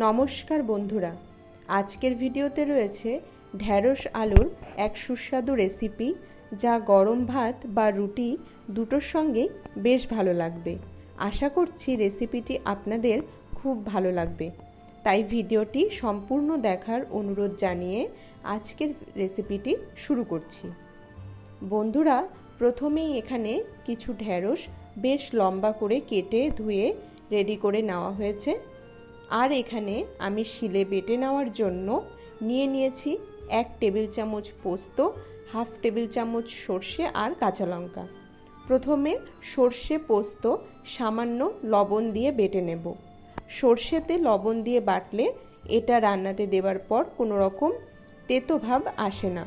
নমস্কার বন্ধুরা। আজকের ভিডিওতে রয়েছে ঢ্যাঁড়স আলুর এক সুস্বাদু রেসিপি যা গরম ভাত বা রুটি দুটোর সঙ্গেই বেশ ভালো লাগবে। আশা করছি রেসিপিটি আপনাদের খুব ভালো লাগবে। তাই ভিডিওটি সম্পূর্ণ দেখার অনুরোধ জানিয়ে আজকের রেসিপিটি শুরু করছি। বন্ধুরা, প্রথমেই এখানে কিছু ঢ্যাঁড়স বেশ লম্বা করে কেটে ধুয়ে রেডি করে নেওয়া হয়েছে। আর এখানে আমি শিলে বেটে নেওয়ার জন্য নিয়ে নিয়েছি এক টেবিল চামচ পোস্ত, হাফ টেবিল চামচ সর্ষে আর কাঁচা লঙ্কা। প্রথমে সর্ষে পোস্ত সামান্য লবণ দিয়ে বেটে নেব। সর্ষেতে লবণ দিয়ে বাটলে এটা রান্নাতে দেওয়ার পর কোনো রকম তেতো ভাব আসে না।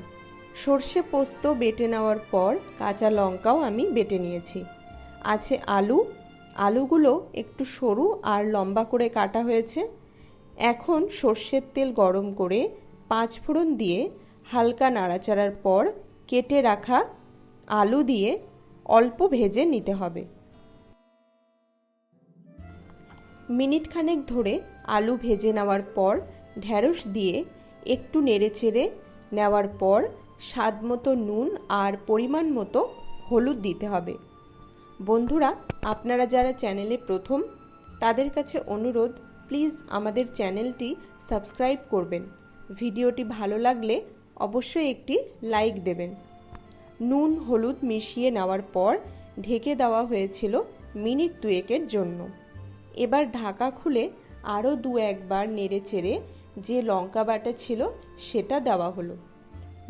সর্ষে পোস্ত বেটে নেওয়ার পর কাঁচা লঙ্কাও আমি বেটে নিয়েছি। আছে আলু আলুগুলো একটু সরু আর লম্বা করে কাটা হয়েছে। এখন সর্ষের তেল গরম করে পাঁচ ফোড়ন দিয়ে হালকা নাড়াচাড়ার পর কেটে রাখা আলু দিয়ে অল্প ভেজে নিতে হবে। মিনিট খানেক ধরে আলু ভেজে নেওয়ার পর ঢ্যাঁড়স দিয়ে একটু নেড়েচেড়ে নেওয়ার পর স্বাদ মতো নুন আর পরিমাণ মতো হলুদ দিতে হবে। বন্ধুরা, আপনারা যারা চ্যানেলে প্রথম, তাদের কাছে অনুরোধ, প্লিজ আমাদের চ্যানেলটি সাবস্ক্রাইব করবেন। ভিডিওটি ভালো লাগলে অবশ্যই একটি লাইক দেবেন। নুন, হলুদ মিশিয়ে নেওয়ার পর ঢেকে দেওয়া হয়েছিল মিনিট দুয়েকের জন্য। এবার ঢাকা খুলে আরও দু একবার নেড়ে চেড়ে যে লঙ্কা বাটা ছিল সেটা দেওয়া হলো।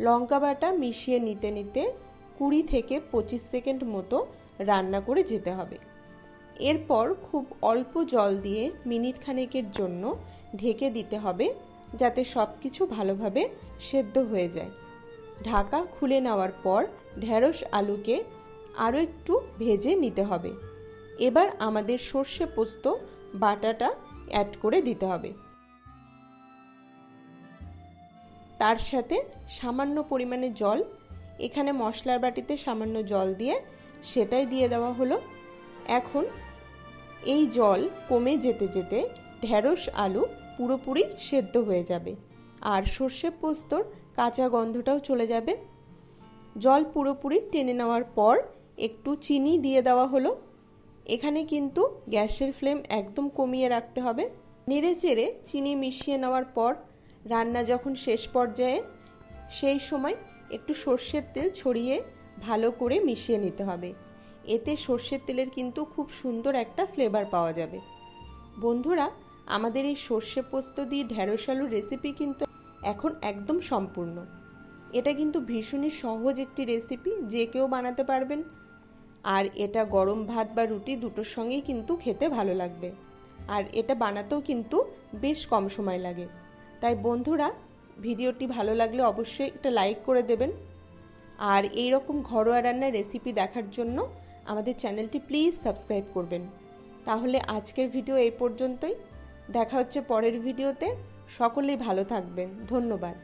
লঙ্কা বাটা মিশিয়ে নিতে নিতে কুড়ি থেকে পঁচিশ সেকেন্ড মতো রান্না করে যেতে হবে। এরপর খুব অল্প জল দিয়ে মিনিট খানেকের জন্য ঢেকে দিতে হবে যাতে সব কিছু ভালোভাবে সেদ্ধ হয়ে যায়। ঢাকা খুলে নেওয়ার পর ঢ্যাঁড়স আলুকে আরও একটু ভেজে নিতে হবে। এবার আমাদের সর্ষে পোস্ত বাটাটা অ্যাড করে দিতে হবে। তার সাথে সামান্য পরিমাণে জল, এখানে মশলার বাটিতে সামান্য জল দিয়ে সেটাই দিয়ে দেওয়া হলো। এখন এই জল কমে যেতে যেতে ঢ্যাঁড়স আলু পুরোপুরি সেদ্ধ হয়ে যাবে আর সর্ষে পোস্তর কাঁচা গন্ধটাও চলে যাবে। জল পুরোপুরি টেনে নেওয়ার পর একটু চিনি দিয়ে দেওয়া হলো। এখানে কিন্তু গ্যাসের ফ্লেম একদম কমিয়ে রাখতে হবে। নেড়ে চেড়ে চিনি মিশিয়ে নেওয়ার পর রান্না যখন শেষ পর্যায়ে, সেই সময় একটু সর্ষের তেল ছড়িয়ে ভালো করে মিশিয়ে নিতে হবে। এতে সর্ষের তেলের কিন্তু খুব সুন্দর একটা ফ্লেভার পাওয়া যাবে। বন্ধুরা, আমাদের এই সর্ষে পোস্ত দিয়ে ঢ্যাঁড়স আলুর রেসিপি কিন্তু এখন একদম সম্পূর্ণ। এটা কিন্তু ভীষণই সহজ একটি রেসিপি যে কেউ বানাতে পারবেন। আর এটা গরম ভাত বা রুটি দুটোর সঙ্গেই কিন্তু খেতে ভালো লাগবে। আর এটা বানাতেও কিন্তু বেশ কম সময় লাগে। তাই বন্ধুরা, ভিডিওটি ভালো লাগলে অবশ্যই একটা লাইক করে দেবেন। আর এই রকম ঘরোয়া রান্নার রেসিপি দেখার জন্য আমাদের চ্যানেলটি প্লিজ সাবস্ক্রাইব করবেন। তাহলে আজকের ভিডিও এই পর্যন্তই। দেখা হচ্ছে পরের ভিডিওতে সকলেই ভালো থাকবেন। ধন্যবাদ।